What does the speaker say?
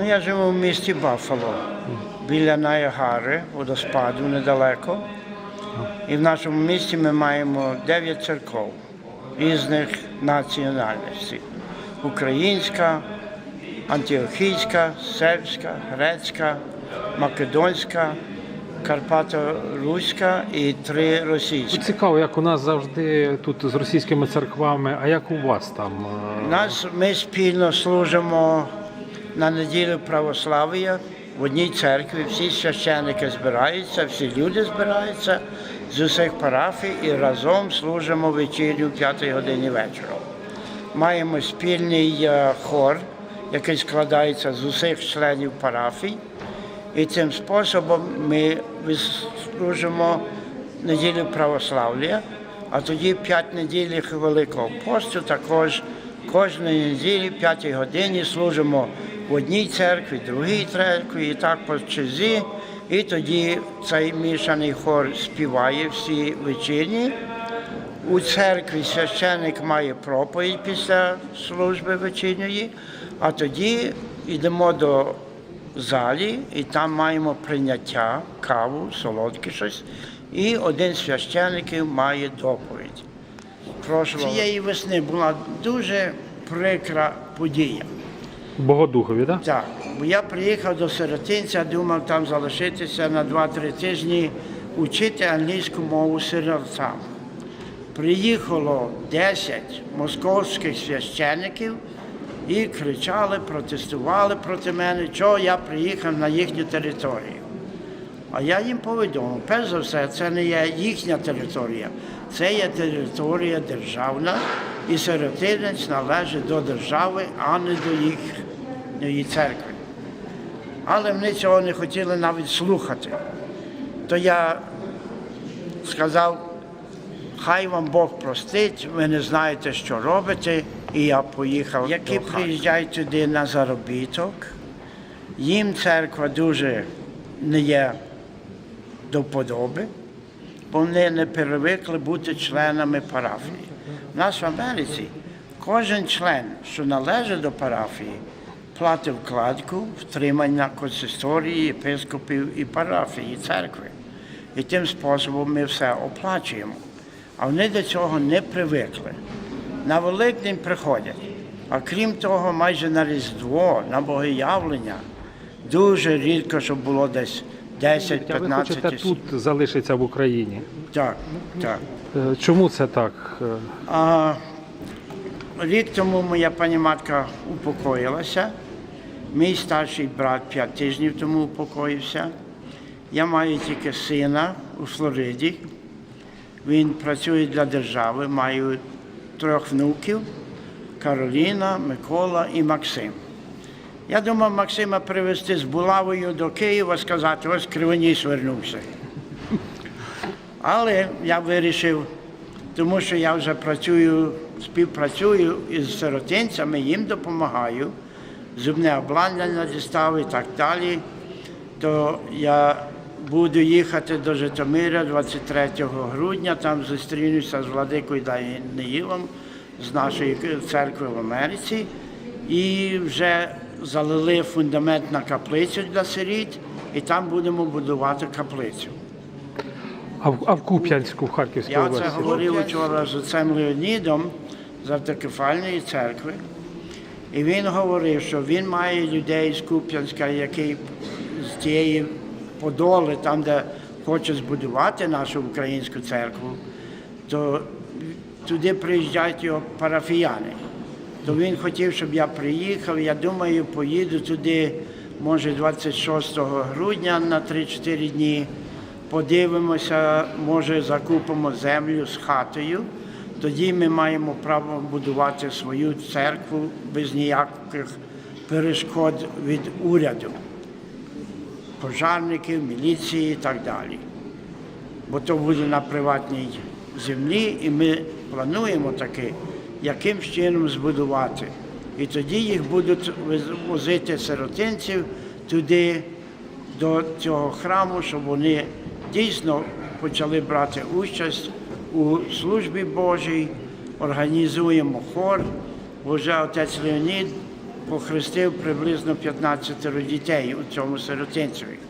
Ну, я живу в місті Баффало, біля Найагари, водоспаду недалеко. І в нашому місті ми маємо 9 церков різних національностей. Українська, антиохійська, сербська, грецька, македонська, карпато-руська і три російські. Цікаво, як у нас завжди тут з російськими церквами, а як у вас там? е, Нас ми спільно служимо на неділю православ'я в одній церкві. Всі священники збираються, всі люди збираються з усіх парафій і разом служимо вечерю в 5 годині вечора. Маємо спільний е, хор, який складається з усіх членів парафій. І цим способом ми служимо неділю православ'я, а тоді п'ять неділь Великого посту також кожної неділі, п'ятій годині служимо в одній церкві, в другій церкві, і так по черзі. І тоді цей мішаний хор співає всі вечірні. У церкві священник має проповідь після служби вечірньої, а тоді йдемо до залі і там маємо прийняття, каву, солодке щось. І один з має доповідь. Прошу цієї весни була дуже прикра подія. Богодухові, так? Так, бо я приїхав до сиротинця, думав там залишитися на 2-3 тижні, учити англійську мову сиротам. Приїхало 10 московських священиків і кричали, протестували проти мене, чого я приїхав на їхню територію. А я їм повідомив, перш за все, це не є їхня територія, це є територія державна, і сиротинець належить до держави, а не до їхньої церкви. Але вони цього не хотіли навіть слухати. То я сказав, хай вам Бог простить, ви не знаєте, що робите, і я поїхав. Які приїжджають туди на заробіток, їм церква дуже не є до вподоби, бо вони не перевикли бути членами парафії. У нас в Америці кожен член, що належить до парафії, платить вкладку втримання консисторії, єпископів і парафії, церкви. І тим способом ми все оплачуємо. А вони до цього не привикли. На Великдень приходять. А крім того, майже на Різдво, на Богоявлення, дуже рідко, щоб було десь А ви 10-15 хочете тисяч. тут залишитися в Україні. Так, так. Е, Чому це так? Е, А, рік тому моя пані матка упокоїлася. Мій старший брат п'ять тижнів тому упокоївся. Я маю тільки сина у Флориді. Він працює для держави, маю трьох внуків Кароліна, Микола і Максим. Я думав Максима привезти з булавою до Києва, сказати, ось Кривоніс вернувся. Але я вирішив, тому що я вже працюю, співпрацюю із сиротинцями, їм допомагаю, зубне обладнання дістав і так далі, то я буду їхати до Житомира 23 грудня, там зустрінуся з владикою Даниїлом з нашої церкви в Америці. І вже залили фундамент на каплицю для сиріт, і там будемо будувати каплицю. А в, а в Куп'янську, в Харківській Я області? це говорив вчора з отцем Леонідом з автокефальної церкви. І він говорив, що він має людей з Куп'янська, які з тієї Подоли, там, де хоче збудувати нашу українську церкву, то туди приїжджають його парафіяни. То він хотів, щоб я приїхав. Я думаю, поїду туди, може, 26 грудня на 3-4 дні. Подивимося, може, закупимо землю з хатою. Тоді ми маємо право будувати свою церкву без ніяких перешкод від уряду, пожарників, міліції і так далі. Бо то буде на приватній землі, і ми плануємо таки, яким чином збудувати. І тоді їх будуть возити сиротинців туди, до цього храму, щоб вони дійсно почали брати участь у службі Божій, організуємо хор, вже отець Леонід похрестив приблизно 15 дітей у цьому сиротинцеві.